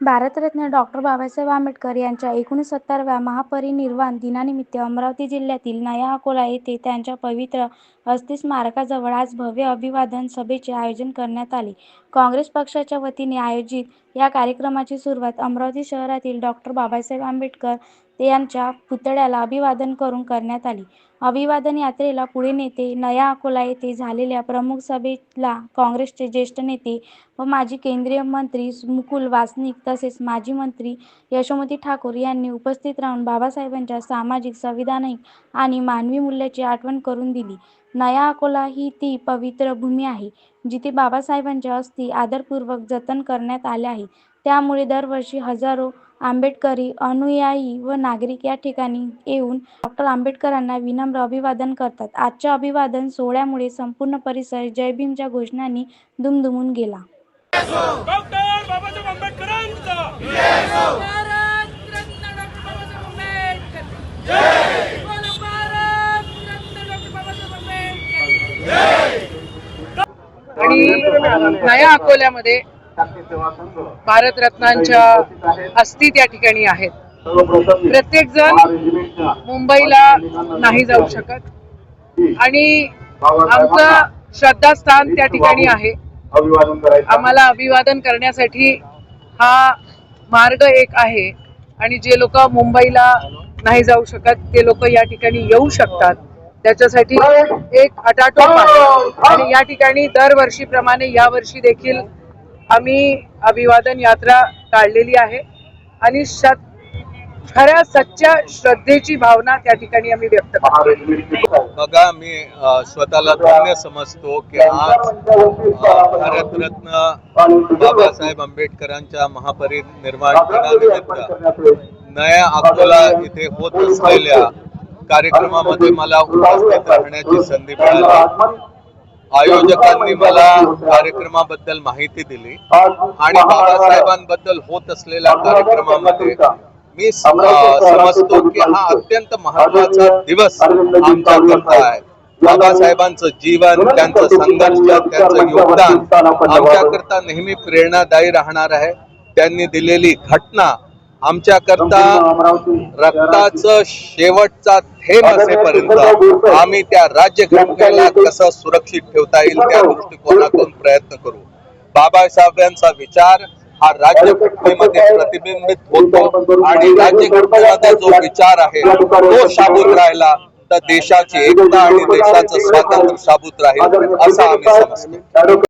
Bharat Ratna doctor Babasaheb Ambedkar यांच्या एकोणसत्तराव्या महापरिनिर्वाण दिनानिमित्त अमरावती जिल्ह्यातील नया अकोला येथे त्यांच्या पवित्र अस्थिस्मारकाजवळ आज भव्य अभिवादन सभेचे आयोजन करण्यात आले. काँग्रेस पक्षाच्या वतीने आयोजित या कार्यक्रमाची सुरुवात अमरावती शहरातील डॉक्टर बाबासाहेब आंबेडकर यांच्या पुतळ्याला अभिवादन करून करण्यात आली. अभिवादन यात्रेला पुढे नेते नया अकोला येथे झालेल्या प्रमुख सभेला काँग्रेसचे ज्येष्ठ नेते व माजी केंद्रीय मंत्री मुकुल वासनिक तसेच माजी मंत्री यशोमती ठाकूर यांनी उपस्थित राहून बाबासाहेबांच्या सामाजिक, संविधानिक आणि मानवी मूल्याची आठवण करून दिली. नया अकोला ही ती पवित्र भूमी आहे, जिथे बाबासाहेबांच्या अस्थी आदरपूर्वक जतन करण्यात आल्या आहेत. त्यामुळे दरवर्षी हजारो आंबेडकरी अनुयायी व नागरिक या ठिकाणी येऊन डॉक्टर आंबेडकरांना विनम्र अभिवादन करतात. आजच्या अभिवादन सोहळ्यामुळे संपूर्ण परिसर जय भीमच्या घोषणांनी दुमदुमून गेला. डॉक्टर बाबासाहेब आंबेडकरांचा भारत रत्न डॉक्टर बाबासाहेब आंबेडकर बोलो भारत रत्न डॉक्टर बाबासाहेब आंबेडकर नया अकोल्यामध्ये भारतरत्नांच्या अस्थि त्या ठिकाणी आहेत. प्रत्येक जण मुंबईला नाही जाऊ शकत. आणि आमचं श्रद्धास्थान त्या ठिकाणी आहे. आम्हाला अभिवादन करण्यासाठी हा मार्ग एक आहे. आणि जे लोक मुंबईला नाही जाऊ शकत ते लोक या ठिकाणी येऊ शकतात. त्याच्यासाठी एक अटाटोप आहे. आणि या ठिकाणी दरवर्षीप्रमाणे यावर्षी देखील आम्ही अभिवादन यात्रा काढलेली आहे. आणि शत खऱ्या सच्च्या श्रद्धेची भावना त्या ठिकाणी आम्ही व्यक्त करतो. बघा मी स्वतःला धन्य समजतो की आज भारतरत्न बाबासाहेब आंबेडकरांच्या महापरिनिर्वाण दिनानिमित्त नया अकोला इथे होत असलेल्या कार्यक्रमामध्ये मला उपस्थित राहण्याची संधी मिळाली. आयोजकांनी मला कार्यक्रमाबद्दल माहिती दिली आणि बाबासाहेबांबद्दल होत असलेल्या कार्यक्रमामध्ये मी समजतो की हा अत्यंत महत्त्वाचा दिवस आमच्या करता आहे. बाबासाहेबांचं जीवन त्यांचं संघर्ष त्यांचं योगदान आमच्याकरता नेहमी प्रेरणादायी राहणार आहे. त्यांनी दिलेली घटना आमच्याकरता रक्ताचं शेवटचा थेंब असेपर्यंत आम्ही त्या राज्यघटनेला कसं सुरक्षित ठेवता येईल त्या दृष्टिकोनातून प्रयत्न करू. बाबासाहेबांचा विचार हा राज्यघटनेमध्ये प्रतिबिंबित होतो आणि राज्यघटनेमध्ये जो विचार आहे तो शाबूत राहिला तर देशाची एकता आणि देशाचं स्वातंत्र्य शाबूत राहील असं आम्ही समजतो.